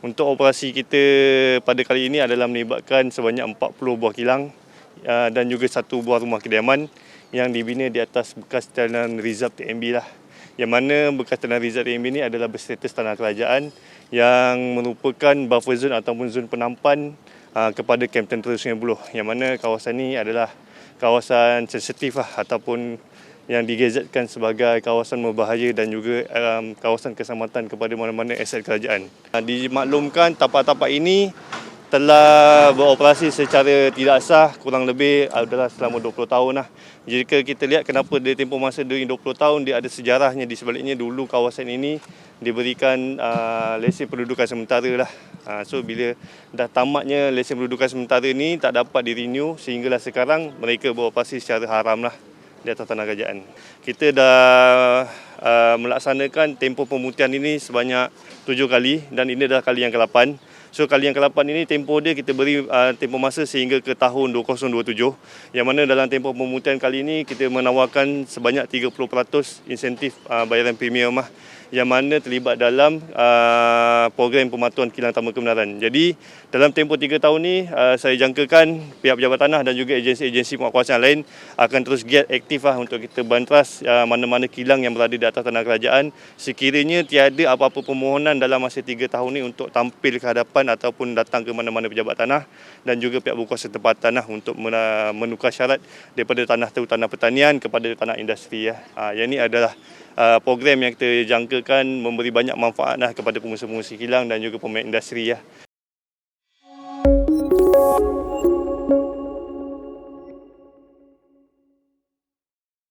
Untuk operasi kita pada kali ini adalah melibatkan sebanyak 40 buah kilang uh, dan juga satu buah rumah kediaman yang dibina di atas bekas tanah rizab TMB lah. Yang mana bekas tanah rizab TMB ini adalah berstatus tanah kerajaan yang merupakan buffer zone ataupun zon penampan uh, kepada Kem Tentera Sungai Buloh. Yang mana kawasan ini adalah kawasan sensitif lah ataupun yang digazetkan sebagai kawasan berbahaya dan juga um, kawasan keselamatan kepada mana-mana aset kerajaan. Uh, dimaklumkan tapak-tapak ini telah beroperasi secara tidak sah kurang lebih adalah selama 20 tahun lah. Jika kita lihat kenapa dia tempoh masa dari 20 tahun dia ada sejarahnya di sebaliknya dulu kawasan ini diberikan uh, lesen pendudukan sementara lah. Uh, so bila dah tamatnya lesen pendudukan sementara ini tak dapat di renew sehinggalah sekarang mereka beroperasi secara haram lah di atas tanah kerajaan. Kita dah uh, melaksanakan tempoh pemutihan ini sebanyak tujuh kali dan ini adalah kali yang ke-8. So kali yang ke-8 ini tempoh dia kita beri uh, tempoh masa sehingga ke tahun 2027 yang mana dalam tempoh pemutihan kali ini kita menawarkan sebanyak 30% insentif uh, bayaran premium lah yang mana terlibat dalam uh, program pematuhan kilang tambang kebenaran. Jadi dalam tempoh tiga tahun ini uh, saya jangkakan pihak pejabat tanah dan juga agensi-agensi penguatkuasaan lain akan terus giat aktif lah untuk kita bantras uh, mana-mana kilang yang berada di atas tanah kerajaan sekiranya tiada apa-apa permohonan dalam masa tiga tahun ini untuk tampil ke hadapan ataupun datang ke mana-mana pejabat tanah dan juga pihak berkuasa tempat tanah untuk menukar syarat daripada tanah tu tanah pertanian kepada tanah industri ya. Uh, yang ini adalah uh, program yang kita jangkakan memberi banyak manfaat lah kepada pengusaha-pengusaha kilang dan juga pemain industri ya.